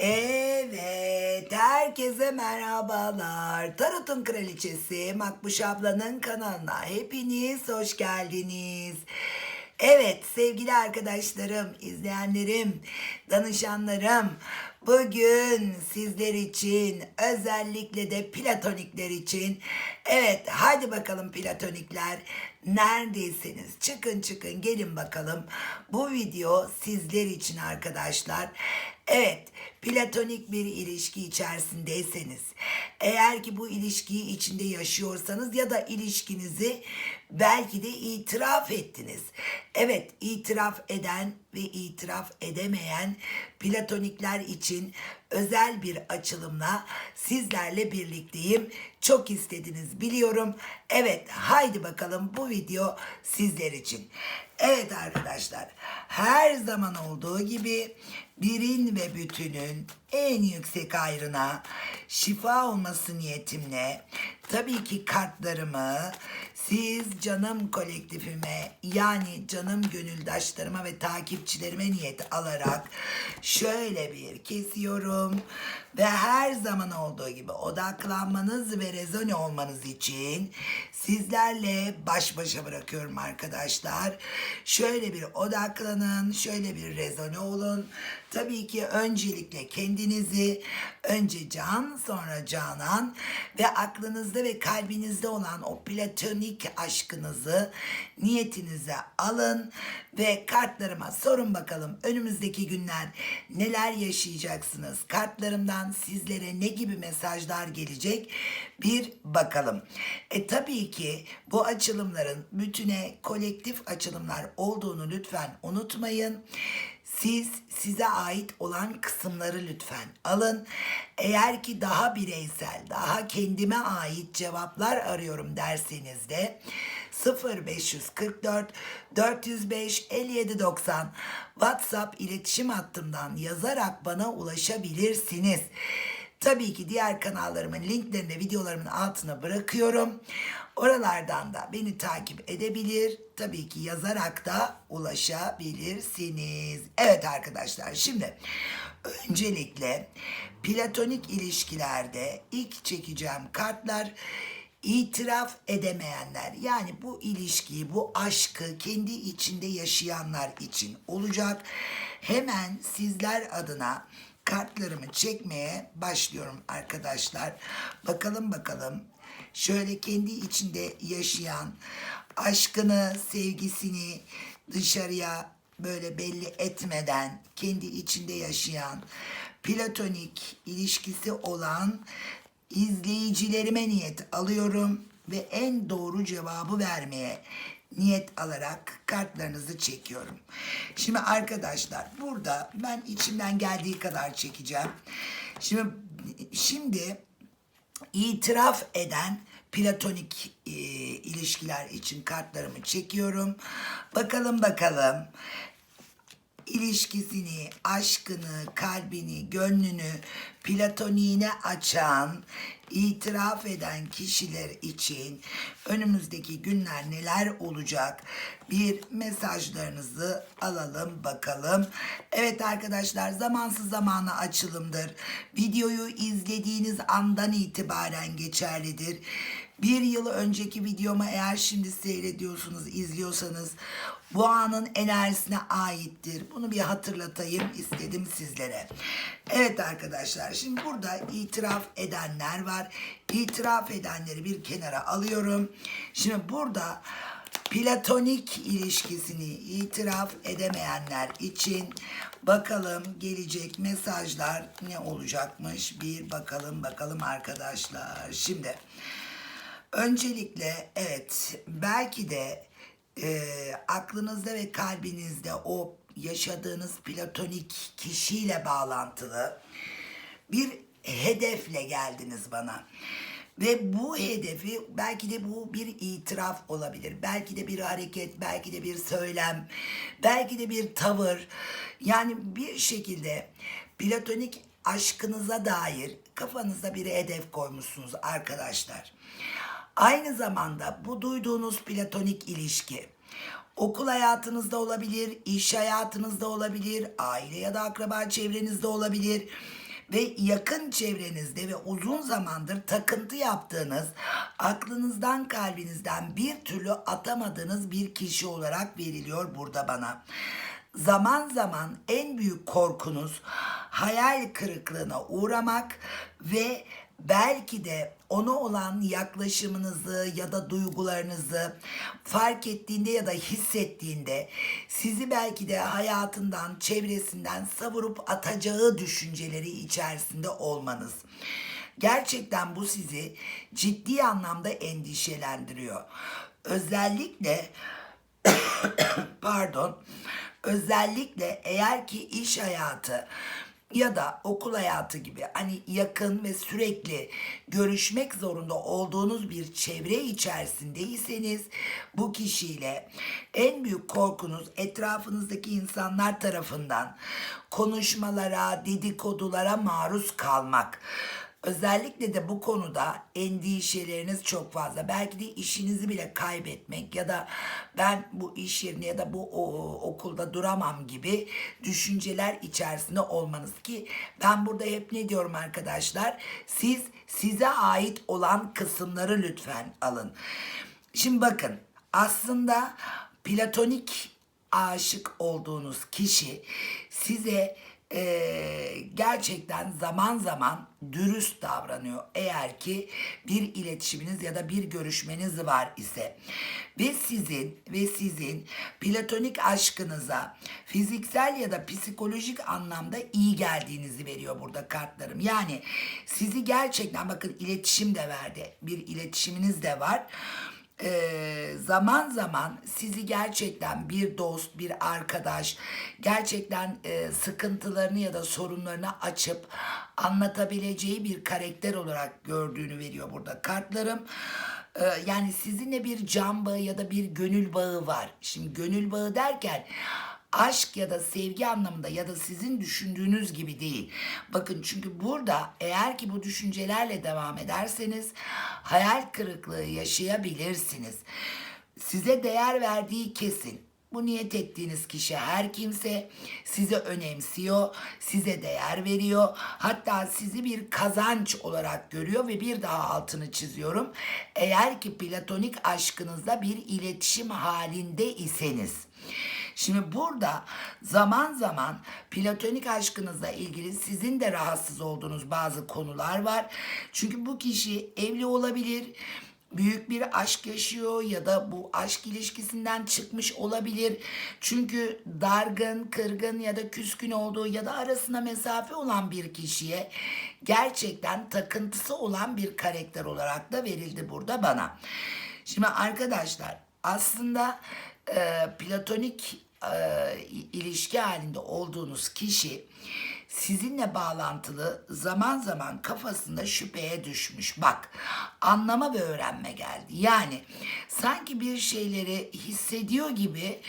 Evet, herkese merhabalar. Tarot'un kraliçesi Makbuş ablanın kanalına hepiniz hoş geldiniz. Evet sevgili arkadaşlarım, izleyenlerim, danışanlarım, bugün sizler için özellikle de platonikler için evet hadi bakalım platonikler neredeyseniz çıkın çıkın gelin bakalım bu video sizler için arkadaşlar. Evet, platonik bir ilişki içerisindeyseniz, eğer ki bu ilişkiyi içinde yaşıyorsanız ya da ilişkinizi belki de itiraf ettiniz. Evet, itiraf eden ve itiraf edemeyen platonikler için özel bir açılımla sizlerle birlikteyim. Çok istediniz biliyorum. Evet, haydi bakalım bu video sizler için. Evet arkadaşlar, her zaman olduğu gibi birin ve bütünün en yüksek ayrına şifa olması niyetimle tabii ki kartlarımı siz canım kolektifime yani canım gönüldaşlarıma ve takipçilerime niyet alarak şöyle bir kesiyorum ve her zaman olduğu gibi odaklanmanız ve rezone olmanız için sizlerle baş başa bırakıyorum arkadaşlar. Şöyle bir odaklanın, şöyle bir rezone olun. Tabii ki öncelikle kendinizi, önce can sonra canan ve aklınızda ve kalbinizde olan o platonik aşkınızı niyetinize alın ve kartlarıma sorun bakalım önümüzdeki günler neler yaşayacaksınız? Kartlarımdan sizlere ne gibi mesajlar gelecek? Bir bakalım. E tabii ki bu açılımların bütüne kolektif açılımlar olduğunu lütfen unutmayın. Siz size ait olan kısımları lütfen alın. Eğer ki daha bireysel, daha kendime ait cevaplar arıyorum derseniz de 0544 405 5790 WhatsApp iletişim hattımdan yazarak bana ulaşabilirsiniz. Tabii ki diğer kanallarımın linklerini de videolarımın altına bırakıyorum. Oralardan da beni takip edebilir. Tabii ki yazarak da ulaşabilirsiniz. Evet arkadaşlar şimdi öncelikle platonik ilişkilerde ilk çekeceğim kartlar itiraf edemeyenler yani bu ilişkiyi bu aşkı kendi içinde yaşayanlar için olacak. Hemen sizler adına kartlarımı çekmeye başlıyorum arkadaşlar. Bakalım bakalım şöyle kendi içinde yaşayan aşkını, sevgisini dışarıya böyle belli etmeden kendi içinde yaşayan platonik ilişkisi olan izleyicilerime niyet alıyorum ve en doğru cevabı vermeye niyet alarak kartlarınızı çekiyorum. Şimdi arkadaşlar burada ben içimden geldiği kadar çekeceğim. Şimdi şimdi itiraf eden platonik e, ilişkiler için kartlarımı çekiyorum. Bakalım bakalım ilişkisini, aşkını, kalbini, gönlünü platoniğine açan, itiraf eden kişiler için önümüzdeki günler neler olacak? Bir mesajlarınızı alalım bakalım. Evet arkadaşlar zamansız zamana açılımdır. Videoyu izlediğiniz andan itibaren geçerlidir. Bir yıl önceki videomu eğer şimdi seyrediyorsunuz, izliyorsanız bu anın enerjisine aittir. Bunu bir hatırlatayım istedim sizlere. Evet arkadaşlar şimdi burada itiraf edenler var. İtiraf edenleri bir kenara alıyorum. Şimdi burada platonik ilişkisini itiraf edemeyenler için bakalım gelecek mesajlar ne olacakmış bir bakalım bakalım arkadaşlar. Şimdi öncelikle evet belki de e, aklınızda ve kalbinizde o yaşadığınız platonik kişiyle bağlantılı bir hedefle geldiniz bana. Ve bu hedefi belki de bu bir itiraf olabilir. Belki de bir hareket, belki de bir söylem, belki de bir tavır. Yani bir şekilde platonik aşkınıza dair kafanızda bir hedef koymuşsunuz arkadaşlar. Aynı zamanda bu duyduğunuz platonik ilişki okul hayatınızda olabilir, iş hayatınızda olabilir, aile ya da akraba çevrenizde olabilir. ve yakın çevrenizde ve uzun zamandır takıntı yaptığınız, aklınızdan kalbinizden bir türlü atamadığınız bir kişi olarak veriliyor burada bana. Zaman zaman en büyük korkunuz hayal kırıklığına uğramak ve belki de ona olan yaklaşımınızı ya da duygularınızı fark ettiğinde ya da hissettiğinde sizi belki de hayatından, çevresinden savurup atacağı düşünceleri içerisinde olmanız. Gerçekten bu sizi ciddi anlamda endişelendiriyor. Özellikle pardon özellikle eğer ki iş hayatı ya da okul hayatı gibi hani yakın ve sürekli görüşmek zorunda olduğunuz bir çevre içerisindeyseniz bu kişiyle en büyük korkunuz etrafınızdaki insanlar tarafından konuşmalara, dedikodulara maruz kalmak. Özellikle de bu konuda endişeleriniz çok fazla. Belki de işinizi bile kaybetmek ya da ben bu iş yerine ya da bu o- okulda duramam gibi düşünceler içerisinde olmanız ki ben burada hep ne diyorum arkadaşlar? Siz size ait olan kısımları lütfen alın. Şimdi bakın aslında platonik aşık olduğunuz kişi size eee, gerçekten zaman zaman dürüst davranıyor. Eğer ki bir iletişiminiz ya da bir görüşmeniz var ise ve sizin ve sizin platonik aşkınıza fiziksel ya da psikolojik anlamda iyi geldiğinizi veriyor burada kartlarım. Yani sizi gerçekten bakın iletişim de verdi. Bir iletişiminiz de var e, zaman zaman sizi gerçekten bir dost, bir arkadaş, gerçekten e, sıkıntılarını ya da sorunlarını açıp anlatabileceği bir karakter olarak gördüğünü veriyor burada kartlarım. E, yani sizinle bir can bağı ya da bir gönül bağı var. Şimdi gönül bağı derken aşk ya da sevgi anlamında ya da sizin düşündüğünüz gibi değil. Bakın çünkü burada eğer ki bu düşüncelerle devam ederseniz hayal kırıklığı yaşayabilirsiniz. Size değer verdiği kesin. Bu niyet ettiğiniz kişi her kimse sizi önemsiyor, size değer veriyor. Hatta sizi bir kazanç olarak görüyor ve bir daha altını çiziyorum. Eğer ki platonik aşkınızda bir iletişim halinde iseniz. Şimdi burada zaman zaman platonik aşkınızla ilgili sizin de rahatsız olduğunuz bazı konular var. Çünkü bu kişi evli olabilir, büyük bir aşk yaşıyor ya da bu aşk ilişkisinden çıkmış olabilir. Çünkü dargın, kırgın ya da küskün olduğu ya da arasına mesafe olan bir kişiye gerçekten takıntısı olan bir karakter olarak da verildi burada bana. Şimdi arkadaşlar aslında e, platonik e, ilişki halinde olduğunuz kişi sizinle bağlantılı zaman zaman kafasında şüpheye düşmüş. Bak anlama ve öğrenme geldi. Yani sanki bir şeyleri hissediyor gibi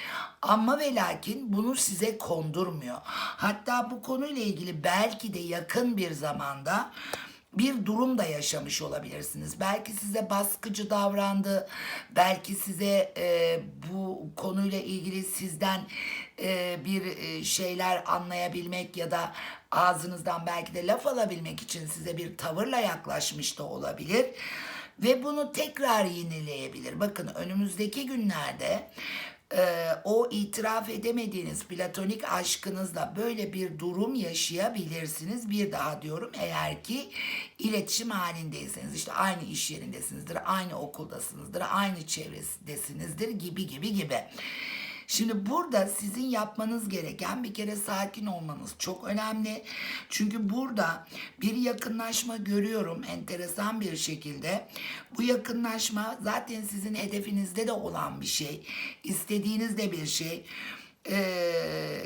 ama ve lakin bunu size kondurmuyor. Hatta bu konuyla ilgili belki de yakın bir zamanda bir durum da yaşamış olabilirsiniz. Belki size baskıcı davrandı, belki size e, bu konuyla ilgili sizden e, bir e, şeyler anlayabilmek ya da ağzınızdan belki de laf alabilmek için size bir tavırla yaklaşmış da olabilir. Ve bunu tekrar yenileyebilir. Bakın önümüzdeki günlerde e, o itiraf edemediğiniz platonik aşkınızla böyle bir durum yaşayabilirsiniz. Bir daha diyorum eğer ki iletişim halindeyseniz işte aynı iş yerindesinizdir, aynı okuldasınızdır, aynı çevresindesinizdir gibi gibi gibi. Şimdi burada sizin yapmanız gereken bir kere sakin olmanız çok önemli. Çünkü burada bir yakınlaşma görüyorum enteresan bir şekilde. Bu yakınlaşma zaten sizin hedefinizde de olan bir şey. İstediğiniz de bir şey. Ee,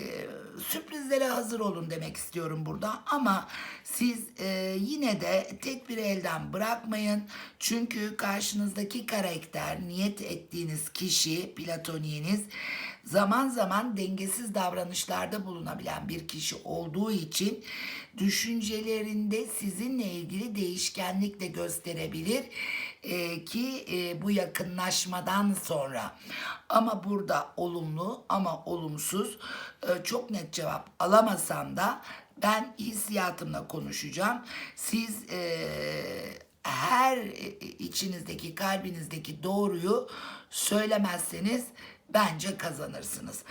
sürprizlere hazır olun demek istiyorum burada. Ama siz e, yine de tek bir elden bırakmayın. Çünkü karşınızdaki karakter niyet ettiğiniz kişi platoniğiniz zaman zaman dengesiz davranışlarda bulunabilen bir kişi olduğu için düşüncelerinde sizinle ilgili değişkenlik de gösterebilir e, ki e, bu yakınlaşmadan sonra ama burada olumlu ama olumsuz e, çok net cevap alamasam da Ben hissiyatımla konuşacağım. Siz eee, her içinizdeki, kalbinizdeki doğruyu söylemezseniz bence kazanırsınız.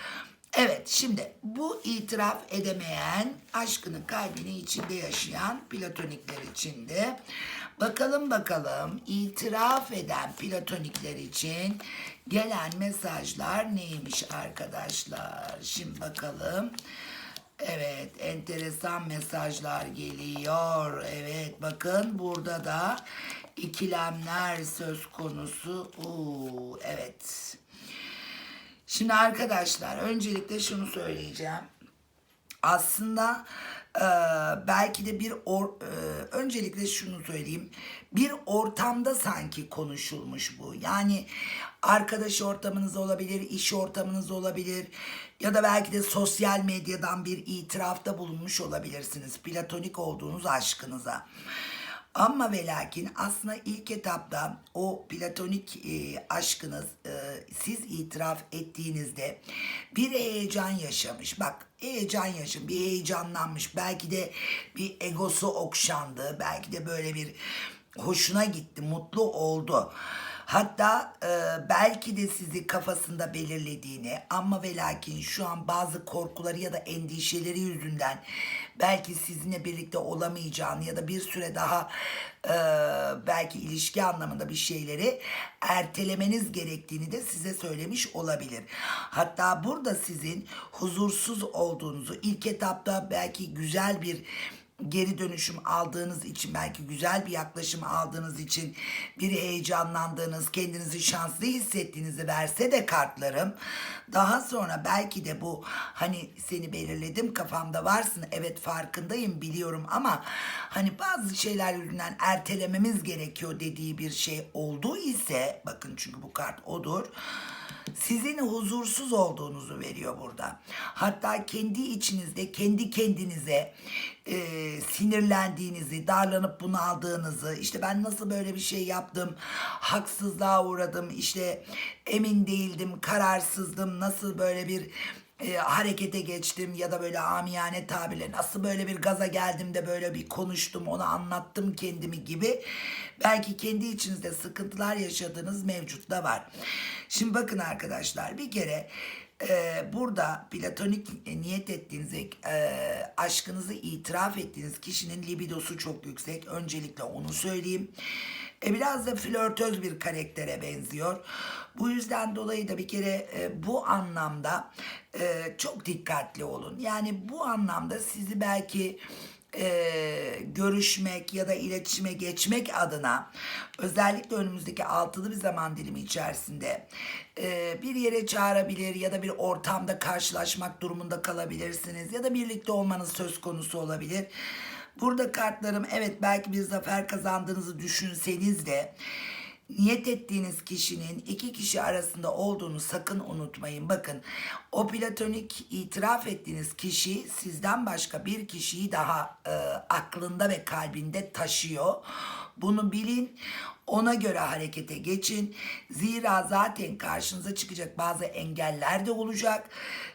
Evet şimdi bu itiraf edemeyen aşkını kalbini içinde yaşayan platonikler içinde bakalım bakalım itiraf eden platonikler için gelen mesajlar neymiş arkadaşlar şimdi bakalım Evet, enteresan mesajlar geliyor. Evet, bakın burada da ikilemler söz konusu. Oo, evet. Şimdi arkadaşlar, öncelikle şunu söyleyeceğim. Aslında e, belki de bir or, e, öncelikle şunu söyleyeyim. Bir ortamda sanki konuşulmuş bu. Yani arkadaş ortamınız olabilir, iş ortamınız olabilir ya da belki de sosyal medyadan bir itirafta bulunmuş olabilirsiniz platonik olduğunuz aşkınıza. Ama ve lakin aslında ilk etapta o platonik e, aşkınız e, siz itiraf ettiğinizde bir heyecan yaşamış. Bak heyecan yaşım, bir heyecanlanmış. Belki de bir egosu okşandı. Belki de böyle bir hoşuna gitti, mutlu oldu. Hatta e, belki de sizi kafasında belirlediğini ama ve lakin şu an bazı korkuları ya da endişeleri yüzünden belki sizinle birlikte olamayacağını ya da bir süre daha e, belki ilişki anlamında bir şeyleri ertelemeniz gerektiğini de size söylemiş olabilir. Hatta burada sizin huzursuz olduğunuzu ilk etapta belki güzel bir geri dönüşüm aldığınız için belki güzel bir yaklaşım aldığınız için bir heyecanlandığınız kendinizi şanslı hissettiğinizi verse de kartlarım daha sonra belki de bu hani seni belirledim kafamda varsın evet farkındayım biliyorum ama hani bazı şeyler yüzünden ertelememiz gerekiyor dediği bir şey oldu ise bakın çünkü bu kart odur sizin huzursuz olduğunuzu veriyor burada. Hatta kendi içinizde kendi kendinize e, sinirlendiğinizi, darlanıp bunaldığınızı, işte ben nasıl böyle bir şey yaptım, haksızlığa uğradım, işte emin değildim, kararsızdım, nasıl böyle bir e, harekete geçtim ya da böyle amiyane tabirle nasıl böyle bir gaza geldim de böyle bir konuştum onu anlattım kendimi gibi belki kendi içinizde sıkıntılar yaşadığınız mevcut da var. Şimdi bakın arkadaşlar bir kere e, burada platonik niyet ettiğiniz e, aşkınızı itiraf ettiğiniz kişinin libidosu çok yüksek. Öncelikle onu söyleyeyim. E, biraz da flörtöz bir karaktere benziyor. Bu yüzden dolayı da bir kere e, bu anlamda e, çok dikkatli olun. Yani bu anlamda sizi belki e, görüşmek ya da iletişime geçmek adına özellikle önümüzdeki altılı bir zaman dilimi içerisinde e, bir yere çağırabilir ya da bir ortamda karşılaşmak durumunda kalabilirsiniz ya da birlikte olmanız söz konusu olabilir. Burada kartlarım evet belki bir zafer kazandığınızı düşünseniz de niyet ettiğiniz kişinin iki kişi arasında olduğunu sakın unutmayın. Bakın o platonik itiraf ettiğiniz kişi sizden başka bir kişiyi daha e, aklında ve kalbinde taşıyor. Bunu bilin. Ona göre harekete geçin. Zira zaten karşınıza çıkacak bazı engeller de olacak.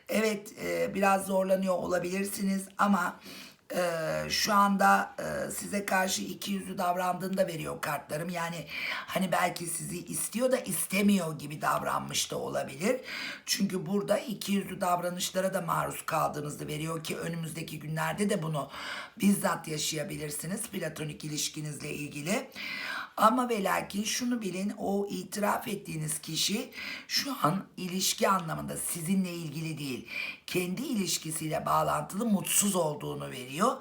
Evet e, biraz zorlanıyor olabilirsiniz ama ee, şu anda e, size karşı iki yüzlü davrandığını da veriyor kartlarım. Yani hani belki sizi istiyor da istemiyor gibi davranmış da olabilir. Çünkü burada iki yüzlü davranışlara da maruz kaldığınızı veriyor ki önümüzdeki günlerde de bunu bizzat yaşayabilirsiniz platonik ilişkinizle ilgili. Ama ve lakin şunu bilin o itiraf ettiğiniz kişi şu an ilişki anlamında sizinle ilgili değil. Kendi ilişkisiyle bağlantılı mutsuz olduğunu veriyor.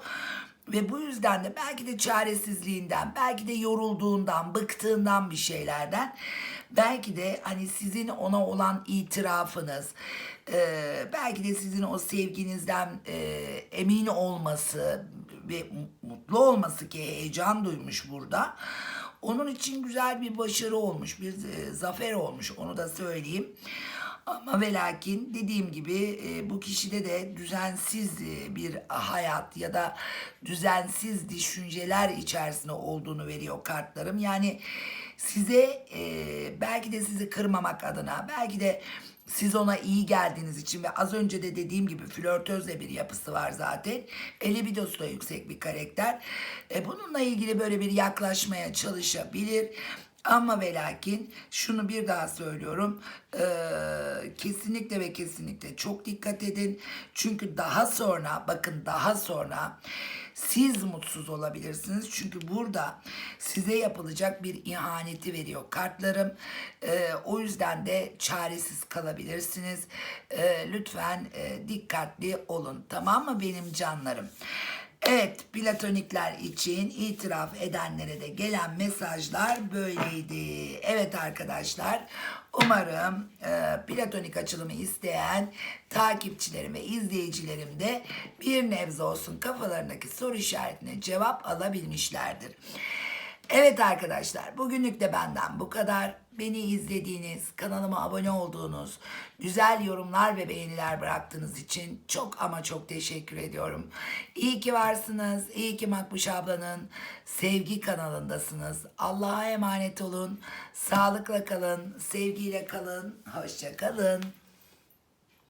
Ve bu yüzden de belki de çaresizliğinden, belki de yorulduğundan, bıktığından bir şeylerden, belki de hani sizin ona olan itirafınız, e, belki de sizin o sevginizden e, emin olması ve mutlu olması ki heyecan duymuş burada. Onun için güzel bir başarı olmuş, bir e, zafer olmuş onu da söyleyeyim. Ama ve lakin dediğim gibi e, bu kişide de düzensiz e, bir hayat ya da düzensiz düşünceler içerisinde olduğunu veriyor kartlarım. Yani size belki de sizi kırmamak adına belki de siz ona iyi geldiğiniz için ve az önce de dediğim gibi flörtöz de bir yapısı var zaten. E, libidosu da yüksek bir karakter. E, bununla ilgili böyle bir yaklaşmaya çalışabilir. Ama ve lakin şunu bir daha söylüyorum. Ee, kesinlikle ve kesinlikle çok dikkat edin. Çünkü daha sonra bakın daha sonra siz mutsuz olabilirsiniz. Çünkü burada size yapılacak bir ihaneti veriyor kartlarım. Ee, o yüzden de çaresiz kalabilirsiniz. Ee, lütfen e, dikkatli olun. Tamam mı benim canlarım? Evet, platonikler için itiraf edenlere de gelen mesajlar böyleydi. Evet arkadaşlar, umarım e, platonik açılımı isteyen takipçilerim ve izleyicilerim de bir nebze olsun kafalarındaki soru işaretine cevap alabilmişlerdir. Evet arkadaşlar bugünlük de benden bu kadar. Beni izlediğiniz, kanalıma abone olduğunuz, güzel yorumlar ve beğeniler bıraktığınız için çok ama çok teşekkür ediyorum. İyi ki varsınız, iyi ki Makbuş ablanın sevgi kanalındasınız. Allah'a emanet olun, sağlıkla kalın, sevgiyle kalın, hoşça kalın.